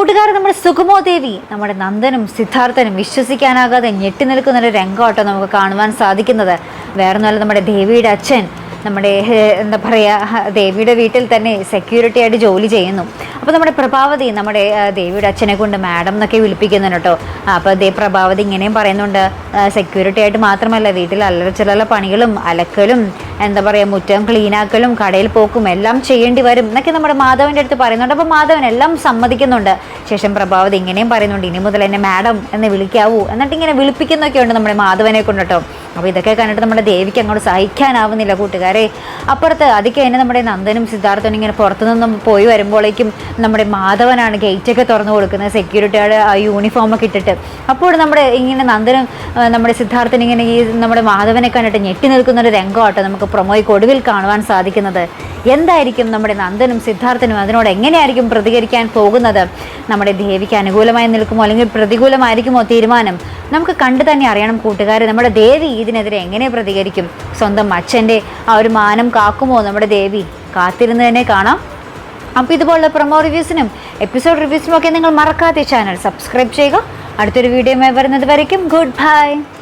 കൂട്ടുകാരെ നമ്മുടെ സുഗമോ ദേവി നമ്മുടെ നന്ദനും സിദ്ധാർത്ഥനും വിശ്വസിക്കാനാകാതെ ഞെട്ടി നിൽക്കുന്ന ഒരു രംഗമാട്ടോ നമുക്ക് കാണുവാൻ സാധിക്കുന്നത്. വേറൊന്നുമല്ല നമ്മുടെ ദേവിയുടെ അച്ഛൻ നമ്മുടെ എന്താ പറയുക ദേവിയുടെ വീട്ടിൽ തന്നെ സെക്യൂരിറ്റി ആയിട്ട് ജോലി ചെയ്യുന്നു. അപ്പോൾ നമ്മുടെ പ്രഭാവതി നമ്മുടെ ദേവിയുടെ അച്ഛനെ കൊണ്ട് മാഡം എന്നൊക്കെ വിളിപ്പിക്കുന്നുണ്ട് കേട്ടോ. അപ്പോൾ ദേ പ്രഭാവതി ഇങ്ങനെയും പറയുന്നുണ്ട് സെക്യൂരിറ്റി ആയിട്ട് മാത്രമല്ല വീട്ടിൽ അല്ലറ ചില പണികളും അലക്കലും എന്താ പറയുക മുറ്റം ക്ലീനാക്കലും കടയിൽ പോക്കും എല്ലാം ചെയ്യേണ്ടി വരും എന്നൊക്കെ നമ്മുടെ മാധവന്റെ അടുത്ത് പറയുന്നുണ്ട്. അപ്പോൾ മാധവൻ എല്ലാം സമ്മതിക്കുന്നുണ്ട്. ശേഷം പ്രഭാവതി ഇങ്ങനെയും പറയുന്നുണ്ട് ഇനി മുതൽ എന്നെ മാഡം എന്ന് വിളിക്കാവൂ എന്നിട്ട് ഇങ്ങനെ വിളിപ്പിക്കുന്നൊക്കെ ഉണ്ട് നമ്മുടെ മാധവനെ കൊണ്ട് കേട്ടോ. അപ്പോൾ ഇതൊക്കെ കണ്ടിട്ട് നമ്മുടെ ദേവിക്ക് അങ്ങോട്ട് സഹിക്കാനാവുന്നില്ല കൂട്ടുകാരെ. അപ്പുറത്ത് അതിക്ക് തന്നെ നമ്മുടെ നന്ദനും സിദ്ധാർത്ഥനും ഇങ്ങനെ പുറത്തു നിന്നും പോയി വരുമ്പോഴേക്കും നമ്മുടെ മാധവനാണ് ഗേറ്റൊക്കെ തുറന്നു കൊടുക്കുന്നത്. സെക്യൂരിറ്റിയുടെ ആ യൂണിഫോമൊക്കെ ഇട്ടിട്ട്. അപ്പോൾ നമ്മുടെ ഇങ്ങനെ നന്ദനും നമ്മുടെ സിദ്ധാർത്ഥനും ഇങ്ങനെ ഈ നമ്മുടെ മാധവനെ കണ്ടിട്ട് ഞെട്ടി നിൽക്കുന്ന ഒരു രംഗമാട്ടോ നമുക്ക് പ്രൊമോയ്ക്ക് ഒടുവിൽ കാണുവാൻ സാധിക്കുന്നത്. എന്തായിരിക്കും നമ്മുടെ നന്ദനും സിദ്ധാർത്ഥനും അതിനോട് എങ്ങനെയായിരിക്കും പ്രതികരിക്കാൻ പോകുന്നത്? നമ്മുടെ ദേവിക്ക് അനുകൂലമായി നിൽക്കുമോ? അല്ലെങ്കിൽ പ്രതികൂലമായിരിക്കുമോ തീരുമാനം? നമുക്ക് കണ്ടു തന്നെ അറിയണം കൂട്ടുകാരെ നമ്മുടെ ദേവി ഇതിനെതിരെ എങ്ങനെ പ്രതികരിക്കും? സ്വന്തം അച്ഛന്റെ ആ ഒരു മാനം കാക്കുമോ നമ്മുടെ ദേവി? കാത്തിരുന്ന് തന്നെ കാണാം. അപ്പോൾ ഇതുപോലുള്ള പ്രൊമോ റിവ്യൂസിനും എപ്പിസോഡ് റിവ്യൂസിനും ഒക്കെ നിങ്ങൾ മറക്കാതെ ചാനൽ സബ്സ്ക്രൈബ് ചെയ്യുക. അടുത്തൊരു വീഡിയോയുമായി വരുന്നത് വരയ്ക്കും. Good bye.